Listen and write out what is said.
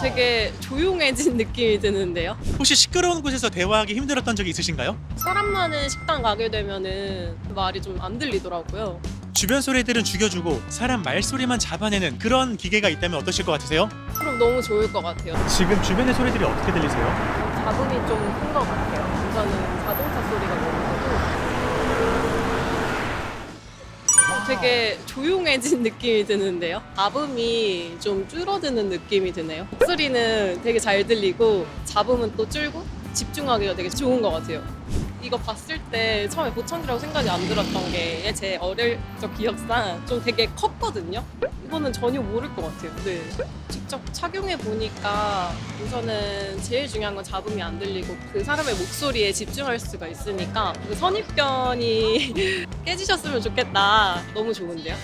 되게 조용해진 느낌이 드는데요. 혹시 시끄러운 곳에서 대화하기 힘들었던 적이 있으신가요? 사람 많은 식당 가게 되면은 말이 좀 안 들리더라고요. 주변 소리들은 죽여주고 사람 말소리만 잡아내는 그런 기계가 있다면 어떠실 것 같으세요? 그럼 너무 좋을 것 같아요. 지금 주변의 소리들이 어떻게 들리세요? 잡음이 좀 큰 것 같아요. 우선은 자동차 소리가 너무 크고 되게 조용해진 느낌이 드는데요. 잡음이 좀 줄어드는 느낌이 드네요. 목소리는 되게 잘 들리고 잡음은 또 줄고 집중하기가 되게 좋은 것 같아요. 이거 봤을 때 처음에 보청기라고 생각이 안 들었던 게 제 어릴 적 기억상 좀 되게 컸거든요. 이거는 전혀 모를 것 같아요. 네. 직접 착용해 보니까 우선은 제일 중요한 건 잡음이 안 들리고 그 사람의 목소리에 집중할 수가 있으니까 그 선입견이 깨지셨으면 좋겠다. 너무 좋은데요?